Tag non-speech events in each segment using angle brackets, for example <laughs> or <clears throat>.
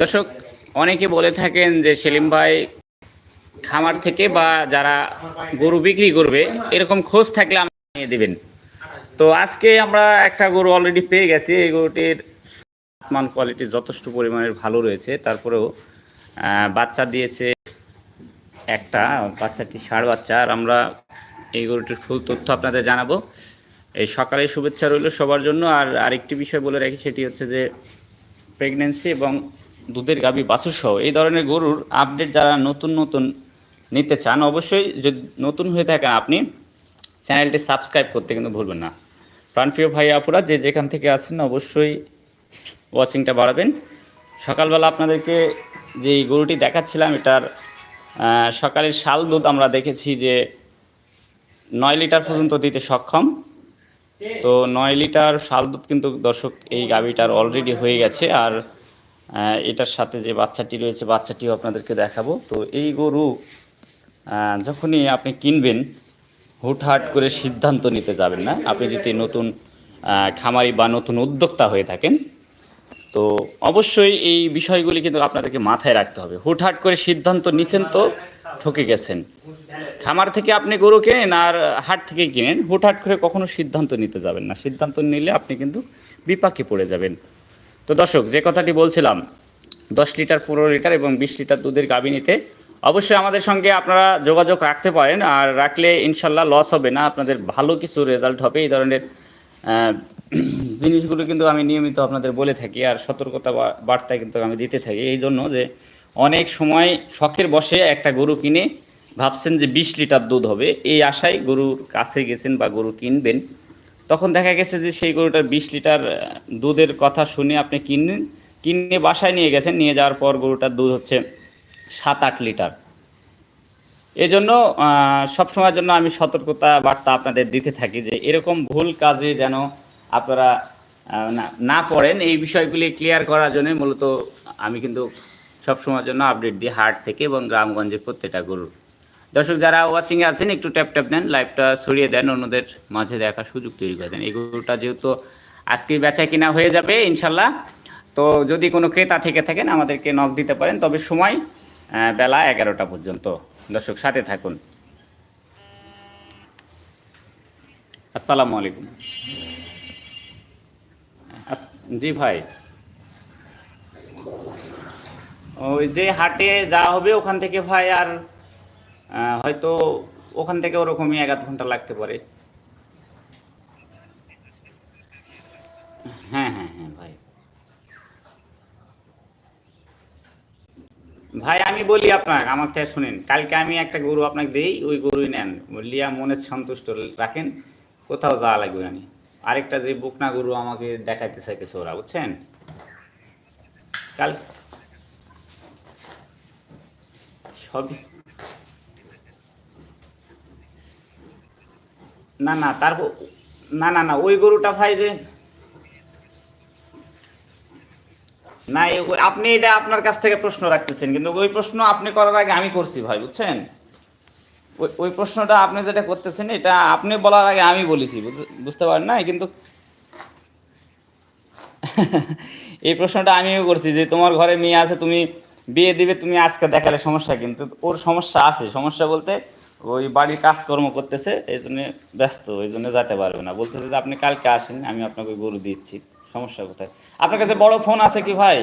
দর্শক, অনেকে বলে থাকেন যে সেলিম ভাই খামার থেকে বা যারা গরু বিক্রি করবে, এরকম খোঁজ থাকলে আমাকে নিয়ে দেবেন। তো আজকে আমরা একটা গরু অলরেডি পেয়ে গেছি। এই গরুটির মান কোয়ালিটি যথেষ্ট পরিমাণের ভালো রয়েছে। তারপরেও বাচ্চা দিয়েছে একটা, বাচ্চাটি ষাঁড় বাচ্চা। আর আমরা এই গরুটির ফুল তথ্য আপনাদের জানাব। এই সকালে শুভেচ্ছা রইল সবার জন্য। আর আরেকটি বিষয় বলে রাখি, সেটি হচ্ছে যে প্রেগনেন্সি এবং দুধের গাভী বাছুর সহ এই ধরনের গরুর আপডেট যারা নতুন নতুন নিতে চান, অবশ্যই যদি নতুন হয়ে থাকেন আপনি, চ্যানেলটি সাবস্ক্রাইব করতে কিন্তু ভুলবেন না। প্রাণপ্রিয় ভাই আপুরা, যে যেখান থেকে আসছেন অবশ্যই ওয়াচিংটা বাড়াবেন। সকালবেলা আপনাদেরকে যে গরুটি দেখাচ্ছিলাম, এটার সকালের শাল দুধ আমরা দেখেছি যে নয় লিটার পর্যন্ত দিতে সক্ষম। তো নয় লিটার শাল দুধ কিন্তু দর্শক এই গাভীটার অলরেডি হয়ে গেছে। আর এটার সাথে যে বাচ্চাটি রয়েছে, বাচ্চাটিও আপনাদেরকে দেখাবো। তো এই গরু যখনই আপনি কিনবেন, হুটহাট করে সিদ্ধান্ত নিতে যাবেন না। আপনি যদি নতুন খামারি বা নতুন উদ্যোক্তা হয়ে থাকেন, তো অবশ্যই এই বিষয়গুলি কিন্তু আপনাদেরকে মাথায় রাখতে হবে। হুটহাট করে সিদ্ধান্ত নিছেন তো, ঠকে গেছেন। খামার থেকে আপনি গরু কেনেন আর হাট থেকে কিনেন, হুটহাট করে কখনো সিদ্ধান্ত নিতে যাবেন না। সিদ্ধান্ত নিলে আপনি কিন্তু বিপাকে পড়ে যাবেন। তো দর্শক, যে কথাটি বলছিলাম, দশ লিটার, পনেরো লিটার এবং বিশ লিটার দুধের গাভী নিতে, অবশ্যই আমাদের সঙ্গে আপনারা যোগাযোগ রাখতে পারেন। আর রাখলে ইনশাল্লাহ লস হবে না, আপনাদের ভালো কিছু রেজাল্ট হবে। এই ধরনের জিনিসগুলো কিন্তু আমি নিয়মিত আপনাদের বলে থাকি আর সতর্কতা বার্তা কিন্তু আমি দিতে থাকি। এই জন্য যে অনেক সময় শখের বসে একটা গরু কিনে ভাবছেন যে বিশ লিটার দুধ হবে। এই আশায় গরুর কাছে গেছেন বা গরু কিনবেন। তখন দেখা গেছে যে সেই গরুটার বিশ লিটার দুধের কথা শুনে আপনি কিনেন কিনে বাসায় নিয়ে গেছেন, নিয়ে যাওয়ার পর গরুটার দুধ হচ্ছে সাত আট লিটার। এই জন্য সব সময়ের জন্য আমি সতর্কতা বার্তা আপনাদের দিতে থাকি যে এরকম ভুল কাজে যেন আপনারা না- পড়েন। এই বিষয়গুলি ক্লিয়ার করার জন্য মূলত আমি কিন্তু সব সময়ের জন্য আপডেট দিই হাট থেকে এবং গ্রামগঞ্জের প্রত্যেকটা গরুর। দর্শক যারা ওয়াচিংয়ে আছেন, একটু ট্যাপ ট্যাপ দেন লাইভটা ছড়িয়ে দেন, অন্যদের মাঝে দেখার সুযোগ তৈরি করে দেন। এই গরুটা যেহেতু আজকে বেচা কিনা হয়ে যাবে, ইনশাল্লাহ। তো যদি কোনো ক্রেতা থেকে থাকেন, আমাদেরকে নখ দিতে পারেন। তবে সময় বেলা এগারোটা পর্যন্ত। দর্শক, সাথে থাকুন। আসসালামু আলাইকুম। জি ভাই। ওই যে হাটে যাওয়া হবে, ওখান থেকে ভাই আর হয়তো ওখান থেকে ওরকমই এক আধ ঘণ্টা লাগতে পারে। হ্যাঁ হ্যাঁ হ্যাঁ ভাই। ভাই, আমি বলি আপনাকে, আমার থেকে শুনেন, কালকে আমি একটা গরু আপনাকে দিই, ওই গরুই নেন। লিয়া মনে সন্তুষ্ট, রাখেন, কোথাও যাওয়া লাগবে না। আরেকটা যে বুকনা গরু আমাকে দেখাইতে চাইতেছে ওরা, বুঝছেন? কাল সবই না না তারপর না না না, ওই গরুটা ভাই যে না আপনি এটা আপনার কাছ থেকে প্রশ্ন রাখতেছেন, কিন্তু ওই প্রশ্ন আপনি করার আগে আমি করছি ভাই, বুঝছেন? ওই ওই প্রশ্নটা আপনি যেটা করতেছেন, এটা আপনি বলার আগে আমি বলেছি, বুঝ- বুঝতে পারেন না কিন্তু <laughs> এই প্রশ্নটা আমিও করছি যে তোমার ঘরে মেয়ে আছে, তুমি বিয়ে দিবে, তুমি আজকে দেখালে সমস্যা কিন্তু ওর সমস্যা আছে। সমস্যা বলতে ওই বাড়ির কাজকর্ম করতেছে, এই জন্য ব্যস্ত ওই জন্য যেতে পারবে না। বলতেছে যে, আপনি কালকে আসেন, আমি আপনাকে গরু দিচ্ছি, সমস্যা কোথায়? আপনার কাছে বড় ফোন আছে কি ভাই?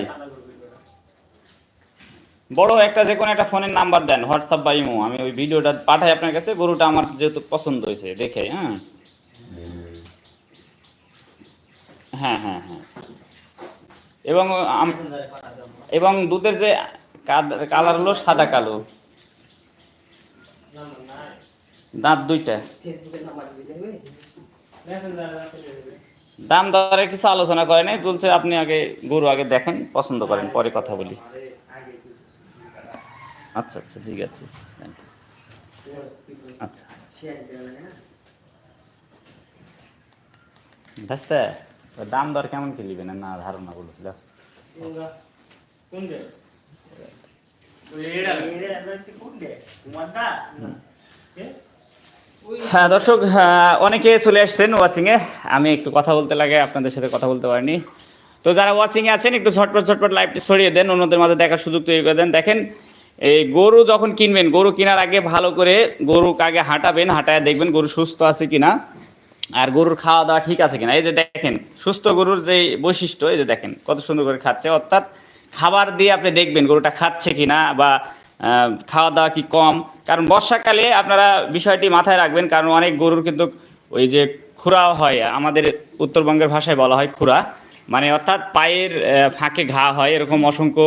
বড় একটা যে কোনো একটা ফোনের নাম্বার দেন, হোয়াটসঅ্যাপ বা ইমো, আমি ওই ভিডিওটা পাঠাই আপনার কাছে, গরুটা আমার যেহেতু পছন্দ হয়েছে, দেখে হ্যাঁ? হ্যাঁ হ্যাঁ হ্যাঁ। এবং এবং দুধের যে কালার হলো সাদা কালো। দাঁত দুইটা দাম দরে কিছু আলোচনা করে নাই বলছে আপনি আগে গরু আগে দেখেন পছন্দ করেন পরে কথা বলি আচ্ছা আচ্ছা ঠিক আছে আচ্ছা ভাস্তা দাম দর কেমন কি নিবেন না ধারণা বলো দাও। হ্যাঁ দর্শক হ্যাঁ, অনেকে চলে আসছেন ওয়াচিংয়ে আমি একটু কথা বলতে লাগে আপনাদের সাথে কথা বলতে পারিনি। তো যারা ওয়াচিংয়ে আছেন একটু ঝটপট ঝটপট লাইভটি ছড়িয়ে দেন অন্যদের মাঝে দেখার সুযোগ তৈরি করে দেন। দেখেন এই গরু যখন কিনবেন গরু কেনার আগে ভালো করে গরুকে আগে হাঁটাবেন হাঁটায় দেখবেন গরু সুস্থ আছে কিনা আর গরুর খাওয়া দাওয়া ঠিক আছে কিনা। এই যে দেখেন সুস্থ গরুর যে বৈশিষ্ট্য এই যে দেখেন কত সুন্দর করে খাচ্ছে। অর্থাৎ খাবার দিয়ে আপনি দেখবেন গরুটা খাচ্ছে কিনা বা খাওয়া দাওয়া কি কম? কারণ বর্ষাকালে আপনারা বিষয়টি মাথায় রাখবেন, কারণ অনেক গরুর কিন্তু ওই যে খুরা হয়, আমাদের উত্তরবঙ্গের ভাষায় বলা হয় খুরা। মানে অর্থাৎ পায়ের ফাঁকে ঘা হয়, এরকম অসংখ্য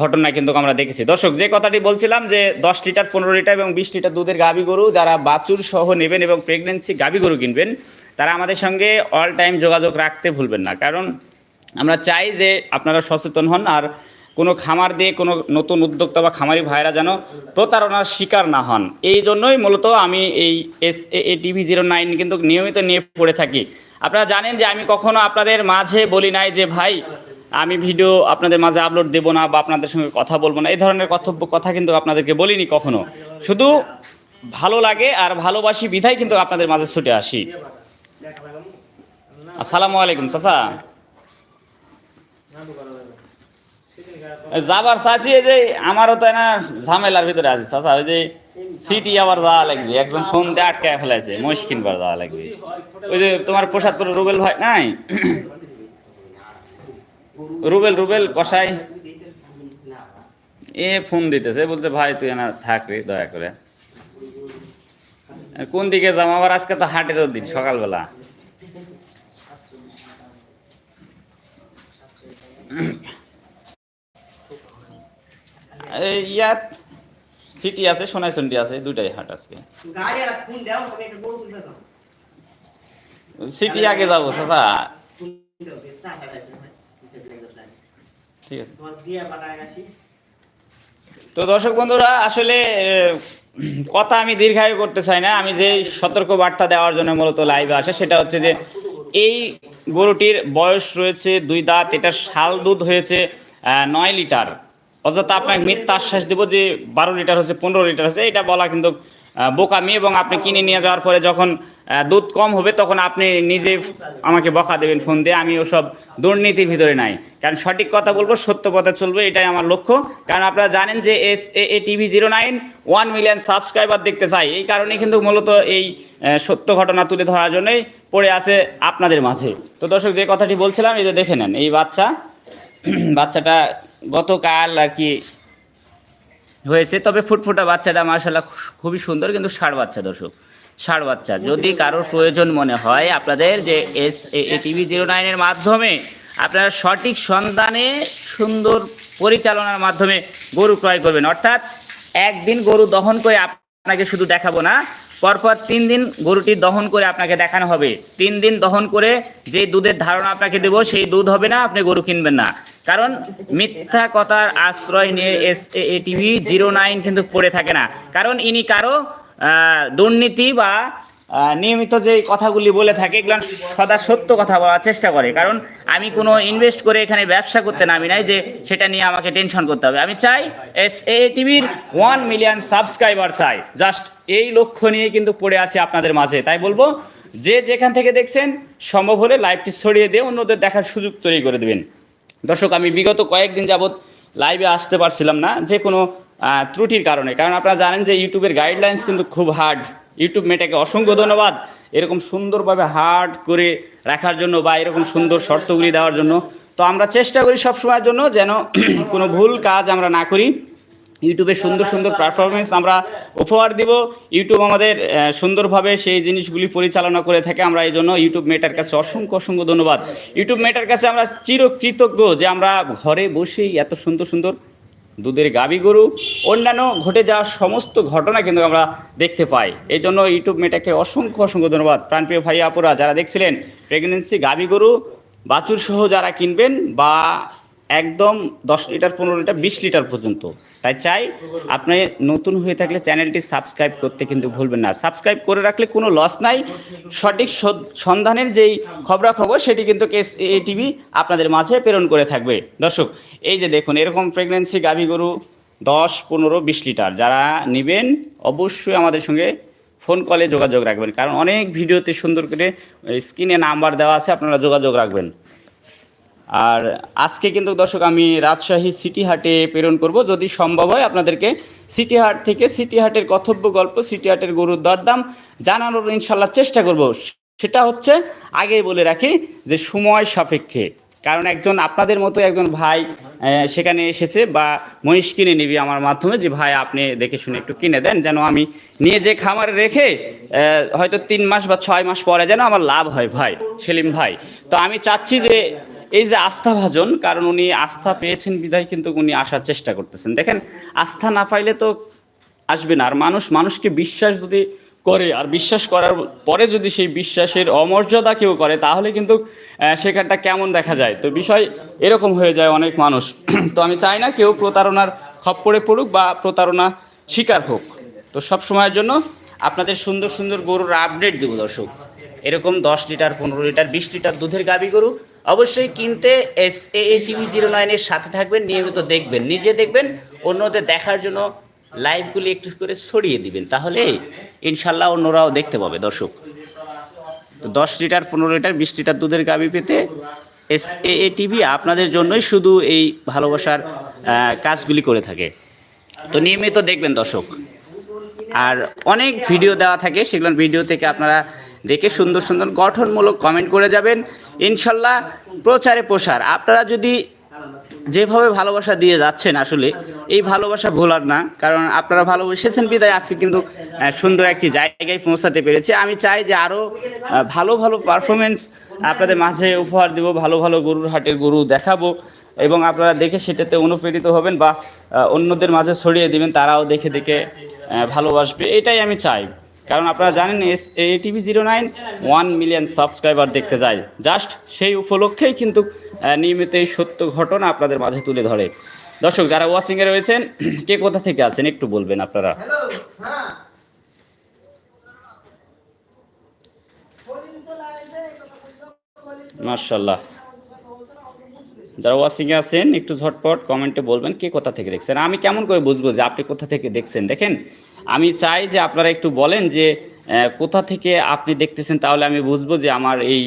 ঘটনা কিন্তু আমরা দেখেছি। দর্শক, যে কথাটি বলছিলাম যে দশ লিটার, পনেরো লিটার এবং বিশ লিটার দুধের গাভী গরু যারা বাছুর সহ নেবেন এবং প্রেগনেন্সি গাভী গরু কিনবেন, তারা আমাদের সঙ্গে অল টাইম যোগাযোগ রাখতে ভুলবেন না। কারণ আমরা চাই যে আপনারা সচেতন হন আর কোনো খামার দিয়ে কোনো নতুন উদ্যোক্তা বা খামারি ভাইরা যেন প্রতারণার শিকার না হন। এই জন্যই মূলত আমি এই S A TV zero nine কিন্তু নিয়মিত নিয়ে পড়ে থাকি। আপনারা জানেন যে আমি কখনো আপনাদের মাঝে বলি নাই যে, ভাই, আমি ভিডিও আপনাদের মাঝে আপলোড দেবো না বা আপনাদের সঙ্গে কথা বলব না। এই ধরনের কথব্য কথা কিন্তু আপনাদেরকে বলিনি কখনো। শুধু ভালো লাগে আর ভালোবাসি বিধায় কিন্তু আপনাদের মাঝে ছুটে আসি। আসসালামু আলাইকুম, চাচা। যাবার এই যে আমারও তো না ঝামেলার ভিতরে আছে, চাচা ওই যে সিটি আবার যাওয়া লাগবে, একজন ফোন দিয়ে আটকায় ফেলাইছে মহিষ কিনবার যাওয়া লাগবে। ওই যে তোমার প্রসাদপুর রুবেল ভাই, নাই? রুবেল রুবেল কষাই এ ফোন দিতেছে, বলছে, ভাই, তুই না থাক রে, দয়া করে। কোন দিকে যাব আবার আজকে তো হাটেরও দিন, সকালবেলা। এই ইয়াত সিটি আছে সোনাইচন্ডি আছে দুটাই হাট আজকে। সিটি আগে যাব চাচা। ঠিক আছে। তো দর্শক বন্ধুরা আসলে কথা আমি দীর্ঘায়ু করতে চাই না। আমি যে সতর্ক বার্তা দেওয়ার জন্য মূলত লাইভে আসে সেটা হচ্ছে যে এই গরুটির বয়স রয়েছে দুই দাঁত এটা শাল দুধ হয়েছে আহ, নয় লিটার। অযথা আপনাকে মিথ্যা আশ্বাস দেবো যে বারো লিটার হচ্ছে, পনেরো লিটার হচ্ছে এটা বলা কিন্তু বোকামি এবং আপনি কিনে নিয়ে যাওয়ার পরে যখন দুধ কম হবে তখন আপনি নিজে আমাকে বকা দেবেন ফোন দিয়ে, আমি ওসব দুর্নীতির ভিতরে নাই। কারণ সঠিক কথা বলব, সত্য পথে চলবে, এটাই আমার লক্ষ্য। কারণ আপনারা জানেন যে S A A TV zero nine one million subscriber দেখতে চাই। এই কারণে কিন্তু মূলত এই সত্য ঘটনা তুলে ধরার জন্যই পড়ে আছে আপনাদের মাঝে। তো দর্শক, যে কথাটি বলছিলাম, এই যে দেখে নেন, এই বাচ্চা, বাচ্চাটা গতকাল আর কি হয়েছে। তবে ফুটফুটা বাচ্চাটা মার্শাল্লাহ খুবই সুন্দর কিন্তু ষাড় বাচ্চা দর্শক, ষাড় বাচ্চা। যদি কারোর প্রয়োজন মনে হয় আপনাদের যে এস এ, টিভি জিরো নাইনের মাধ্যমে আপনারা সঠিক সন্ধানে সুন্দর পরিচালনার মাধ্যমে গরু ক্রয় করবেন, অর্থাৎ একদিন গরু দহন করে আপনাকে শুধু দেখাবো না পরপর তিন দিন গরুটি দহন করে আপনাকে দেখানো হবে। তিন দিন দহন করে যে দুধের ধারণা আপনাকে দেবো, সেই দুধ হবে না, আপনি গরু কিনবেন না। কারণ মিথ্যা কথার আশ্রয় নিয়ে S A TV zero nine কিন্তু পড়ে থাকে না। কারণ ইনি কারও দুর্নীতি বা নিয়মিত যে কথাগুলি বলে থাকে, এগুলো সদা সত্য কথা বলার চেষ্টা করে। কারণ আমি কোনো ইনভেস্ট করে এখানে ব্যবসা করতে নামি নাই যে সেটা নিয়ে আমাকে টেনশন করতে হবে। আমি চাই এস এ টিভির ওয়ান মিলিয়ন সাবস্ক্রাইবার চাই। জাস্ট এই লক্ষ্য নিয়ে কিন্তু পড়ে আছে আপনাদের মাঝে। তাই বলব, যে যেখান থেকে দেখছেন, সম্ভব হলে লাইভটি ছড়িয়ে দিয়ে অন্যদের দেখার সুযোগ তৈরি করে দেবেন। দর্শক, আমি বিগত কয়েকদিন যাবৎ লাইভে আসতে পারছিলাম না, যে কোনো ত্রুটির কারণে। কারণ আপনারা জানেন যে ইউটিউবের গাইডলাইন্স কিন্তু খুব হার্ড ইউটিউব মেটাকে অসংখ্য ধন্যবাদ। এরকম সুন্দরভাবে হার্ড করে রাখার জন্য বা এরকম সুন্দর শর্তগুলি দেওয়ার জন্য। তো আমরা চেষ্টা করি সবসময়ের জন্য যেন <clears throat> কোনো ভুল কাজ আমরা না করি। ইউটিউবে সুন্দর সুন্দর পারফরমেন্স আমরা উপহার দিব। ইউটিউব আমাদের সুন্দরভাবে সেই জিনিসগুলি পরিচালনা করে থাকে। আমরা এই জন্য ইউটিউব মেটার কাছে অসংখ্য অসংখ্য ধন্যবাদ। ইউটিউব মেটার কাছে আমরা চিরকৃতজ্ঞ যে আমরা ঘরে বসেই এত সুন্দর সুন্দর দুধের গাবি গরু, অন্যান্য ঘটে যাওয়া সমস্ত ঘটনা কিন্তু আমরা দেখতে পাই। এই জন্য ইউটিউব মেটাকে অসংখ্য অসংখ্য ধন্যবাদ। প্রাণপ্রিয় ভাই আপুরা, যারা দেখছিলেন প্রেগনেন্সি গাবি গরু বাছুর সহ যারা কিনবেন বা একদম দশ লিটার, পনেরো লিটার, বিশ লিটার পর্যন্ত তাই চাই আপনি নতুন হয়ে থাকলে চ্যানেলটি সাবস্ক্রাইব করতে কিন্তু ভুলবেন না। সাবস্ক্রাইব করে রাখলে কোনো লস নাই। সঠিক সন্ধানের যেই খবরাখবর, সেটি কিন্তু কেস এ টিভি আপনাদের মাঝে প্রেরণ করে থাকবে। দর্শক, এই যে দেখুন, এরকম প্রেগনেন্সি গাভী গরু দশ, পনেরো, বিশ লিটার। যারা নেবেন, অবশ্যই আমাদের সঙ্গে ফোন কলে যোগাযোগ রাখবেন। কারণ অনেক ভিডিওতে সুন্দর করে স্ক্রিনে নাম্বার দেওয়া আছে, আপনারা যোগাযোগ রাখবেন। আর আজকে কিন্তু দর্শক, আমি রাজশাহী সিটি হাটে প্রেরণ করব। যদি সম্ভব হয় আপনাদেরকে সিটি হাট থেকে সিটি হাটের কর্তব্য গল্প, সিটি হাটের গরুর দরদাম জানানোর ইনশাল্লাহ চেষ্টা করব। সেটা হচ্ছে আগেই বলে রাখি যে সময় সাপেক্ষে। কারণ একজন, আপনাদের মতো একজন ভাই সেখানে এসেছে বা মহিষ কিনে নিবি আমার মাধ্যমে যে, ভাই, আপনি দেখে শুনে একটু কিনে দেন যেন আমি নিয়ে যে খামারে রেখে হয়তো তিন মাস বা ছয় মাস পরে যেন আমার লাভ হয় ভাই, সেলিম ভাই। তো আমি চাচ্ছি যে এই যে আস্থা ভাজন, কারণ উনি আস্থা পেয়েছেন বিধায়, কিন্তু উনি আসার চেষ্টা করতেছেন। দেখেন, আস্থা না পাইলে তো আসবে না। আর মানুষ, মানুষকে বিশ্বাস যদি করে, আর বিশ্বাস করার পরে যদি সেই বিশ্বাসের অমর্যাদা কেউ করে, তাহলে কিন্তু সেখানটা কেমন দেখা যায়? তো বিষয় এরকম হয়ে যায় অনেক মানুষ। <clears throat> তো আমি চাই না কেউ প্রতারণার খপ্পরে পড়ুক বা প্রতারণা শিকার হোক। তো সব সময়ের জন্য আপনাদের সুন্দর সুন্দর গরুর আপডেট দেবো দর্শক। এরকম দশ লিটার, পনেরো লিটার, বিশ লিটার দুধের গাবি গরু অবশ্যই কিনতে এস এ টিভি জিরো নাইনের সাথে থাকবেন, নিয়মিত দেখবেন, নিজে দেখবেন, অন্যদের দেখার জন্য লাইভগুলি একটু করে ছড়িয়ে দিবেন, তাহলে ইনশাল্লাহ অন্যরাও দেখতে পাবে, দর্শক। তো দশ লিটার, পনেরো লিটার, বিশ লিটার দুধের গাবি পেতে এস এ টিভি আপনাদের জন্যই শুধু এই ভালোবাসার কাজগুলি করে থাকে। তো নিয়মিত দেখবেন, দর্শক। আর অনেক ভিডিও দেওয়া থাকে সেগুলো ভিডিও থেকে আপনারা দেখে সুন্দর সুন্দর গঠনমূলক কমেন্ট করে যাবেন। ইনশাল্লাহ প্রচারে প্রসার। আপনারা যদি যেভাবে ভালোবাসা দিয়ে যাচ্ছেন আসলে, এই ভালোবাসা ভোলার না, কারণ আপনারা ভালোবেসেছেন, বিদায় আজকে কিন্তু সুন্দর একটি জায়গায় পৌঁছাতে পেরেছি। আমি চাই যে আরও ভালো ভালো পারফরমেন্স আপনাদের মাঝে উপহার দেব, ভালো ভালো গরুর হাটের গরু দেখাবো এবং আপনারা দেখে সেটাতে অনুপ্রেরিত হবেন বা অন্যদের মাঝে ছড়িয়ে দিবেন, তারাও দেখে দেখে ভালোবাসবে। এটাই আমি চাই। কারণ আপনারা জানেন S A TV zero nine one million subscriber দেখতে যায়। জাস্ট সেই উপলক্ষেই কিন্তু নিয়মিত এই সত্য ঘটনা আপনাদের মাঝে তুলে ধরে। দর্শক যারা ওয়াচিংয়ে রয়েছেন <clears throat> কে কোথা থেকে আছেন একটু বলবেন আপনারা? মার্শাল্লাহ যারা ওয়াচিংয়ে আছেন, একটু ঝটপট কমেন্টে বলবেন কে কোথা থেকে দেখছেন। আমি কেমন করে বুঝব যে আপনি কোথা থেকে দেখছেন? দেখেন, আমি চাই যে আপনারা একটু বলেন যে কোথা থেকে আপনি দেখতেছেন তাহলে আমি বুঝব যে আমার এই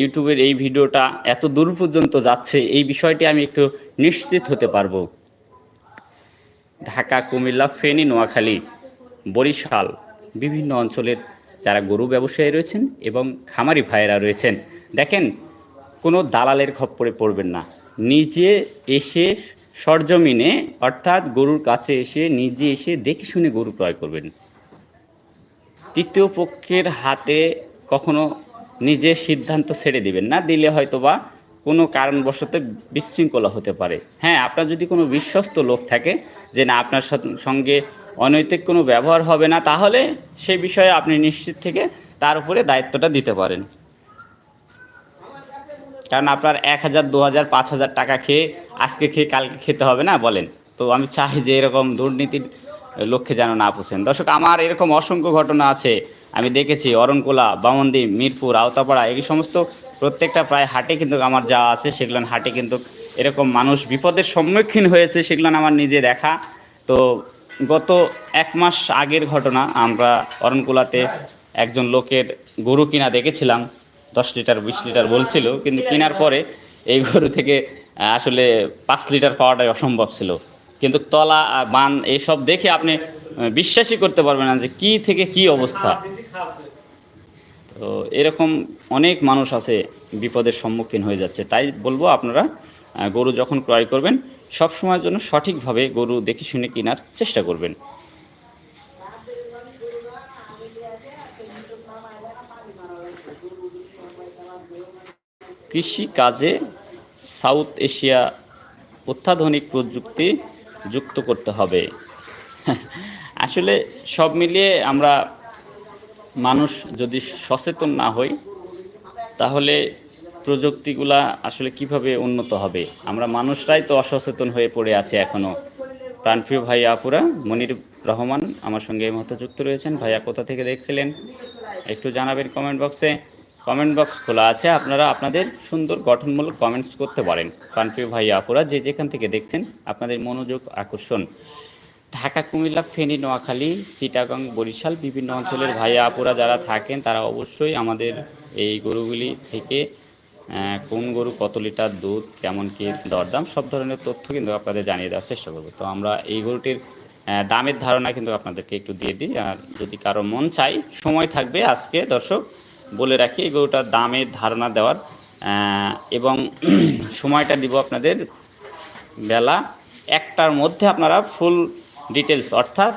ইউটিউবের এই ভিডিওটা এত দূর পর্যন্ত যাচ্ছে, এই বিষয়টি আমি একটু নিশ্চিত হতে পারব। ঢাকা, কুমিল্লা, ফেনী, নোয়াখালী, বরিশাল বিভিন্ন অঞ্চলের যারা গরু ব্যবসায়ী রয়েছেন এবং খামারি ভাইয়েরা রয়েছেন। দেখেন, কোনো দালালের খপ্পরে পড়বেন না। নিজে এসে সরজমিনে, অর্থাৎ গরুর কাছে এসে নিজে এসে দেখে শুনে গরু ক্রয় করবেন। তৃতীয় পক্ষের হাতে কখনো নিজের সিদ্ধান্ত ছেড়ে দিবেন না, দিলে হয়তো বা কোনো কারণবশত বিশৃঙ্খলা হতে পারে। হ্যাঁ আপনার যদি কোনো বিশ্বস্ত লোক থাকে যে না, আপনার সঙ্গে অনৈতিক কোনো ব্যবহার হবে না, তাহলে সেই বিষয়ে আপনি নিশ্চিত থেকে তার উপরে দায়িত্বটা দিতে পারেন। কারণ আপনার এক হাজার, দু হাজার, পাঁচ হাজার টাকা খেয়ে আজকে খেয়ে কালকে খেতে হবে না বলেন। তো আমি চাই যে এরকম দুর্নীতির লক্ষ্যে যেন না পুষেন। দর্শক, আমার এরকম অসংখ্য ঘটনা আছে। আমি দেখেছি অরণকোলা, বামন্দি, মিরপুর, আওতাপাড়া, এই সমস্ত প্রত্যেকটা প্রায় হাটে কিন্তু আমার যা আছে সেগুলো হাটে কিন্তু এরকম মানুষ বিপদের সম্মুখীন হয়েছে সেগুলো আমার নিজে দেখা। তো গত এক মাস আগের ঘটনা, আমরা অরণকুলাতে একজন লোকের গরু কিনা দেখেছিলাম। দশ লিটার, বিশ লিটার বলছিল, কিন্তু কেনার পরে এই গরু থেকে আসলে পাঁচ লিটার পাওয়াটাই অসম্ভব ছিল। কিন্তু তলা বান এইসব দেখে আপনি বিশ্বাসই করতে পারবেন না যে কী থেকে কি অবস্থা। তো এরকম অনেক মানুষ আছে, বিপদের সম্মুখীন হয়ে যাচ্ছে। তাই বলব আপনারা গরু যখন ক্রয় করবেন সব সময়ের জন্য সঠিকভাবে গরু দেখে শুনে কেনার চেষ্টা করবেন। কৃষি কাজে সাউথ এশিয়া অত্যাধুনিক প্রযুক্তি যুক্ত করতে হবে। আসলে সব মিলিয়ে আমরা মানুষ যদি সচেতন না হই, তাহলে প্রযুক্তিগুলা আসলে কীভাবে উন্নত হবে? আমরা মানুষরাই তো অসচেতন হয়ে পড়ে আছে এখনও প্রাণপ্রিয় ভাই আপুরা, মনির রহমান আমার সঙ্গে এই মুহূর্তে যুক্ত রয়েছেন। ভাইয়া কোথা থেকে দেখছিলেন? একটু জানাবেন কমেন্ট বক্সে কমেন্ট বক্স খোলা আছে, আপনারা আপনাদের সুন্দর গঠনমূলক কমেন্টস করতে পারেন। প্রাণপ্রিয় ভাই আপুরা, যে যেখান থেকে দেখছেন, আপনাদের মনোযোগ, আকর্ষণ। ঢাকা, কুমিল্লা, ফেনী, নোয়াখালী, চিটাগাং, বরিশাল, বিভিন্ন অঞ্চলের ভাইয়া আপুরা যারা থাকেন, তারা অবশ্যই আমাদের এই গরুগুলি থেকে কোন গরু কত লিটার দুধ, কেমন কি দরদাম, সব ধরনের তথ্য কিন্তু আপনাদের জানিয়ে দেওয়ার চেষ্টা করব। তো আমরা এই গরুটির দামের ধারণা কিন্তু আপনাদেরকে একটু দিয়ে দিই, আর যদি কারও মন চাই, সময় থাকবে আজকে, দর্শক বলে রাখি এই গরুটার দামের ধারণা দেওয়ার। এবং <clears throat> সময়টা দিব আপনাদের বেলা একটার মধ্যে আপনারা ফুল ডিটেলস অর্থাৎ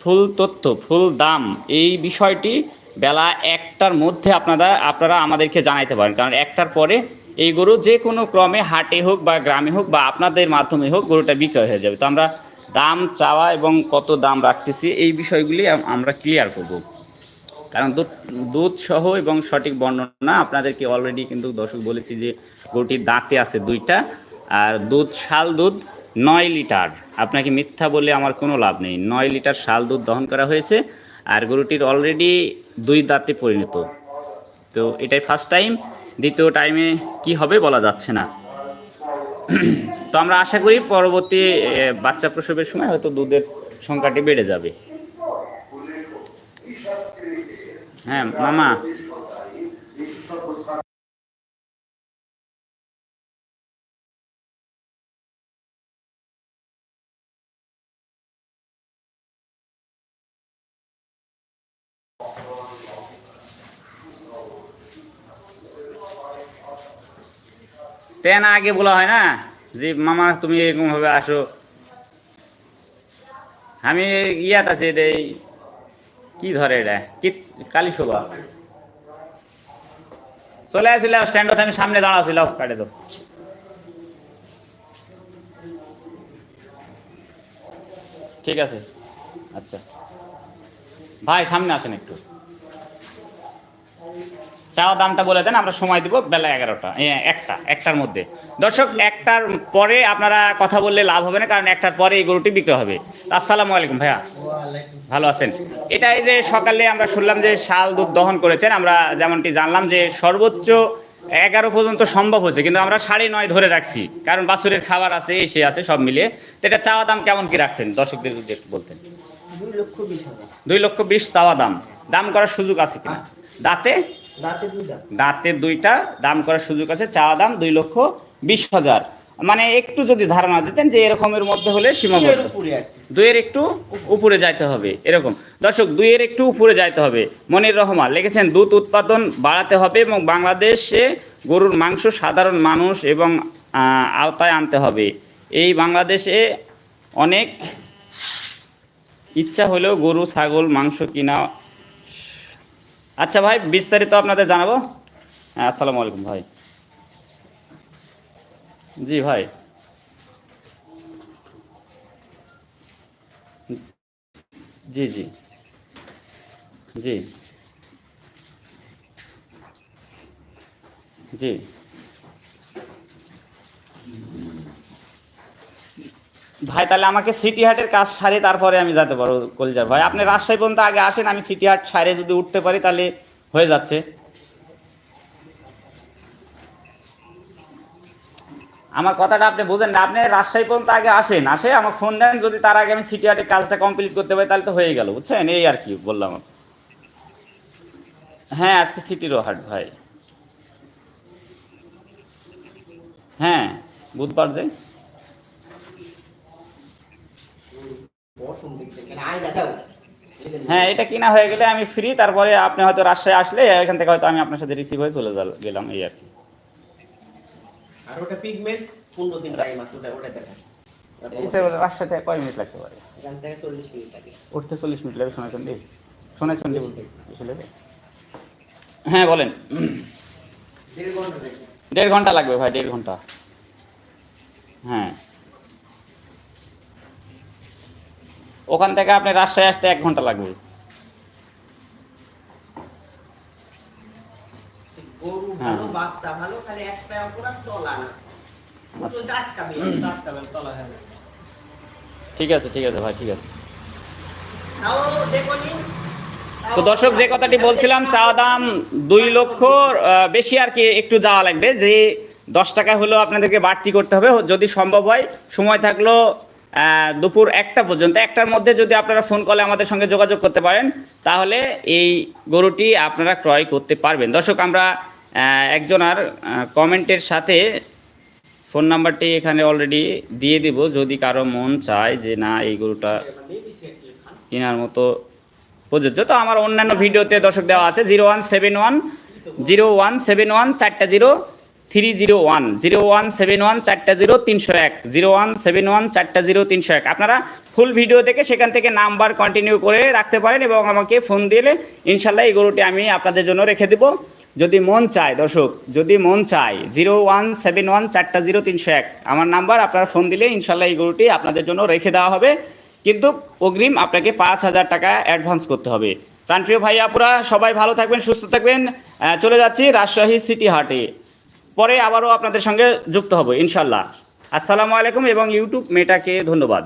ফুল তথ্য, ফুল দাম, এই বিষয়টি বেলা একটার মধ্যে আপনারা আপনারা আমাদেরকে জানাইতে পারেন। কারণ একটার পরে এই গরু যে কোনো ক্রমে হাটে হোক বা গ্রামে হোক বা আপনাদের মাধ্যমে হোক গরুটা বিক্রয় হয়ে যাবে। তো আমরা দাম, চাওয়া এবং কত দাম রাখতেছি, এই বিষয়গুলি আমরা ক্লিয়ার করব। কারণ দুধ দুধ সহ এবং সঠিক বর্ণনা আপনাদেরকে অলরেডি কিন্তু দর্শক বলেছি যে গরুটির দাঁতে আছে দুইটা, আর দুধ, শাল দুধ নয় লিটার। আপনাকে মিথ্যা বলে আমার কোনো লাভ নেই। নয় লিটার শাল দুধ দহন করা হয়েছে, আর গরুটির অলরেডি দুই দাঁতে পরিণত। তো এটাই ফার্স্ট টাইম দ্বিতীয় টাইমে কি হবে বলা যাচ্ছে না। <clears throat> তো আমরা আশা করি পরবর্তী বাচ্চা প্রসবের সময় হয়তো দুধের সংখ্যাটি বেড়ে যাবে। হ্যাঁ মামা। তেন আগে বলা হয় না? যে, মামা, তুমি এরকম ভাবে আসো। আমি ইয়াত আছি রে কি ধরে এটা? কি কালি শোভা? চলে আসছিল স্ট্যান্ড আমি সামনে দাঁড়াছিল কাটে তো ঠিক আছে। আচ্ছা। ভাই, সামনে আসেন একটু। চাওয়া দামটা বলে দেন আমরা সময় দিব বেলা এগারোটা। একটা একটার মধ্যে। দর্শক একটার পরে আপনারা কথা বললে লাভ হবে না কারণ একটার পরে এই গরুটি বিক্রি হবে। আসসালামু আলাইকুম ভাইয়া। ভালো আছেন? এটা এই যে সকালে আমরা শুনলাম যে শাল দুধ দহন করেছেন আমরা যেমনটি জানলাম যে সর্বোচ্চ এগারো পর্যন্ত সম্ভব হচ্ছে কিন্তু আমরা সাড়ে নয় ধরে রাখছি কারণ বাছুরের খাবার আছে এসে আছে সব মিলিয়ে। তো এটা চাওয়া দাম কেমন কি রাখছেন? দর্শকদের যদি একটু বলতেন। দুই লক্ষ বিশ দুই লক্ষ বিশ চাওয়া দাম। দাম করার সুযোগ আছে কিনা? দাঁতে? দাঁতের দুইটা? দাম করার সুযোগ আছে। চাওয়া দাম দুই লক্ষ বিশ হাজার। মানে একটু যদি ধারণা দিতেন যে এরকমের মধ্যে হলে সীমাবদ্ধ। দুইয়ের একটু উপরে যাইতে হবে এরকম। দর্শক দুইয়ের একটু উপরে যাইতে হবে। মনির রহমান লিখেছেন দুধ উৎপাদন বাড়াতে হবে এবং বাংলাদেশে গরুর মাংস সাধারণ মানুষ এবং আওতায় আনতে হবে। এই বাংলাদেশে অনেক ইচ্ছা হলেও গরু ছাগল মাংস কিনা আচ্ছা ভাই, বিস্তারিত আপনাদের জানাব? হ্যাঁ আসসালামু আলাইকুম ভাই। জি ভাই। জি জি। জি। জি। ভাই, তাহলে আমাকে সিটি হাটের কাজ সারে তারপরে আমি যেতে পারব কলজার ভাই, আপনি রাজশাহী পর্যন্ত আগে আসেন, আমি সিটি হাট সারে যদি উঠতে পারি, তাহলে হয়ে যাচ্ছে। আমার কথাটা আপনি বুঝেন না, আপনি রাজশাহী পর্যন্ত আগে আসেন, আসে আমার ফোন দেন, যদি তার আগে আমি সিটি হাটের কাজটা কমপ্লিট করতে পারি, তাহলে তো হয়ে গেল, বুঝছেন? এই আর কি বললাম হ্যাঁ আজকে সিটিরও হাট, ভাই। হ্যাঁ বুধবার যাই বসুন দেখতে কেন আয়না দাও হ্যাঁ এটা কিনা হয়ে গেলে আমি ফ্রি তারপরে আপনি হয়তো রাজশাহী আসলে এখান থেকে হয়তো আমি আপনার সাথে রিসিভ হয়ে চলে গেলাম এই আর কি। আর ওটা পিগমেন্ট পনেরো দিন টাইম আছে ওটা ওটা দেখা এই সে রাজশাহী কয় মিনিট লাগতে পারে? এখান থেকে চল্লিশ মিনিট লাগে। উঠতে চল্লিশ মিনিট লাগে শোনাচ্ছেন দি দি বলতে? আসলে হ্যাঁ বলেন। দেড় ঘণ্টা দেড় ঘণ্টা লাগবে ভাই দেড় ঘণ্টা। হ্যাঁ। ওখান থেকে আপনি রাজশাহী আসতে এক ঘণ্টা লাগবে। হ্যাঁ। আচ্ছা। হবে <clears throat> ঠিক আছে ঠিক আছে ভাই ঠিক আছে। তো দর্শক যে কথাটি বলছিলাম চাওয়া দাম দুই লক্ষ বেশি আর কি একটু যাওয়া লাগবে। যে দশ টাকা হলেও আপনাদেরকে বাড়তি করতে হবে। যদি সম্ভব হয় সময় থাকল আহ, দুপুর একটা পর্যন্ত। একটার মধ্যে যদি আপনারা ফোন কলে আমাদের সঙ্গে যোগাযোগ করতে পারেন, তাহলে এই গরুটি আপনারা ক্রয় করতে পারবেন। দর্শক, আমরা একজনার কমেন্টের সাথে ফোন নাম্বারটি এখানে অলরেডি দিয়ে দিব। যদি কারও মন চায় যে না, এই গরুটা কেনার মতো প্রযোজ্য, তো আমার অন্যান্য ভিডিওতে দর্শক দেওয়া আছে। Zero one seven one, zero one seven one, চারটা zero. Three zero one zero one seven one, চারটা জিরো, তিনশো এক, জিরো ওয়ান সেভেন ওয়ান, চারটা জিরো, তিনশো এক। আপনারা ফুল ভিডিও দেখে সেখান থেকে নাম্বার কন্টিনিউ করে রাখতে পারেন এবং আমাকে ফোন দিলে ইনশাল্লাহ এই গরুটি আমি আপনাদের জন্য রেখে দেবো। যদি মন চায়, দর্শক, যদি মন চায়, জিরো ওয়ান সেভেন ওয়ান, চারটা জিরো, তিনশো এক। আমার নাম্বার, আপনারা ফোন দিলে ইনশাল্লাহ এই গরুটি আপনাদের জন্য রেখে দেওয়া হবে। কিন্তু অগ্রিম আপনাকে পাঁচ হাজার টাকা অ্যাডভান্স করতে হবে। প্রাণপ্রিয় ভাই আপুরা, সবাই ভালো থাকবেন, সুস্থ থাকবেন। চলে যাচ্ছি রাজশাহী সিটি হাটে। পরে আবারও আপনাদের সঙ্গে যুক্ত হব ইনশাল্লাহ আসসালামু আলাইকুম এবং ইউটিউব মেটাকে ধন্যবাদ।